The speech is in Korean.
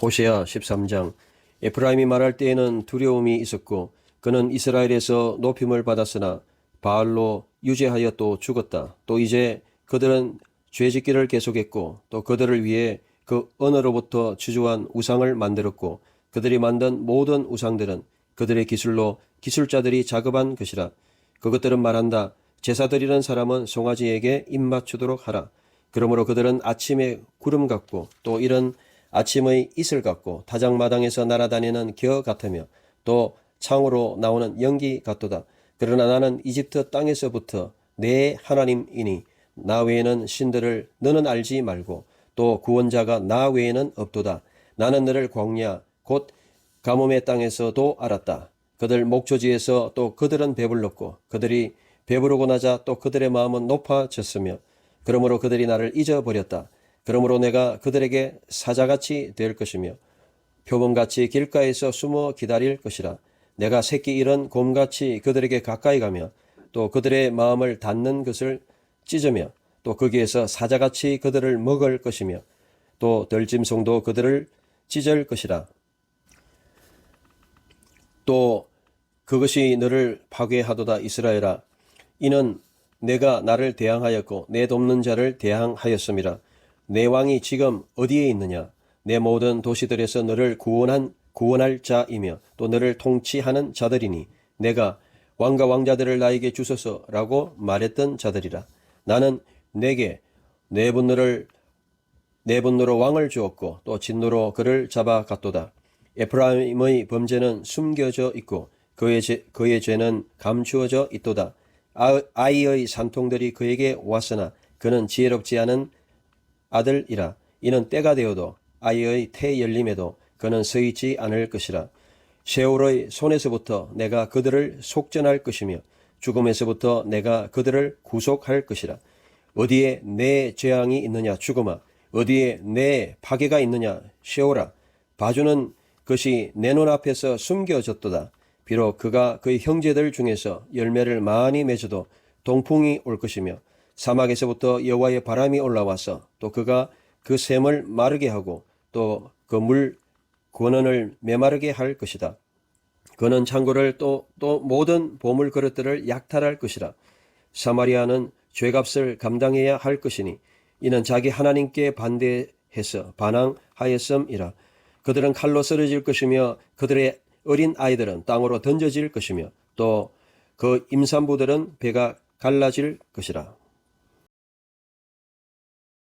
호세아 13장 에프라임이 말할 때에는 두려움이 있었고 그는 이스라엘에서 높임을 받았으나 바알로 유죄하여 또 죽었다. 또 이제 그들은 죄짓기를 계속했고 또 그들을 위해 그 언어로부터 주주한 우상을 만들었고 그들이 만든 모든 우상들은 그들의 기술로 기술자들이 작업한 것이라. 그것들은 말한다. 제사 드리는 사람은 송아지에게 입 맞추도록 하라. 그러므로 그들은 아침에 구름 같고 또 이런 아침의 이슬 같고 타작마당에서 날아다니는 겨 같으며 또 창으로 나오는 연기 같도다. 그러나 나는 이집트 땅에서부터 내 하나님이니 나 외에는 신들을 너는 알지 말고 또 구원자가 나 외에는 없도다. 나는 너를 광야 곧 가뭄의 땅에서도 알았다. 그들 목초지에서 또 그들은 배불렀고 그들이 배부르고 나자 또 그들의 마음은 높아졌으며 그러므로 그들이 나를 잊어버렸다. 그러므로 내가 그들에게 사자같이 될 것이며 표범같이 길가에서 숨어 기다릴 것이라. 내가 새끼 잃은 곰같이 그들에게 가까이 가며 또 그들의 마음을 닫는 것을 찢으며 또 거기에서 사자같이 그들을 먹을 것이며 또 덜짐승도 그들을 찢을 것이라. 또 그것이 너를 파괴하도다 이스라엘아 이는 내가 나를 대항하였고 내 돕는 자를 대항하였음이라 내 왕이 지금 어디에 있느냐 내 모든 도시들에서 너를 구원한 구원할 자이며 또 너를 통치하는 자들이니 내가 왕과 왕자들을 나에게 주소서라고 말했던 자들이라 나는 내게 내 분노를 내 분노로 왕을 주었고 또 진노로 그를 잡아 갔도다. 에프라임의 범죄는 숨겨져 있고 그의, 죄, 그의 죄는 감추어져 있도다. 아, 아이의 산통들이 그에게 왔으나 그는 지혜롭지 않은 아들이라. 이는 때가 되어도 아이의 태 열림에도 그는 서 있지 않을 것이라. 세월의 손에서부터 내가 그들을 속전할 것이며 죽음에서부터 내가 그들을 구속할 것이라. 어디에 내 재앙이 있느냐 죽음아 어디에 내 파괴가 있느냐 she오라 봐주는 것이 내 눈앞에서 숨겨졌도다 비록 그가 그의 형제들 중에서 열매를 많이 맺어도 동풍이 올 것이며 사막에서부터 여호와의 바람이 올라와서 또 그가 그 샘을 마르게 하고 또 그 물 권원을 메마르게 할 것이다 그는 창고를 또, 또 모든 보물 그릇들을 약탈할 것이라. 사마리아는 죄값을 감당해야 할 것이니 이는 자기 하나님께 반대해서 반항하였음이라. 그들은 칼로 쓰러질 것이며 그들의 어린 아이들은 땅으로 던져질 것이며 또 그 임산부들은 배가 갈라질 것이라.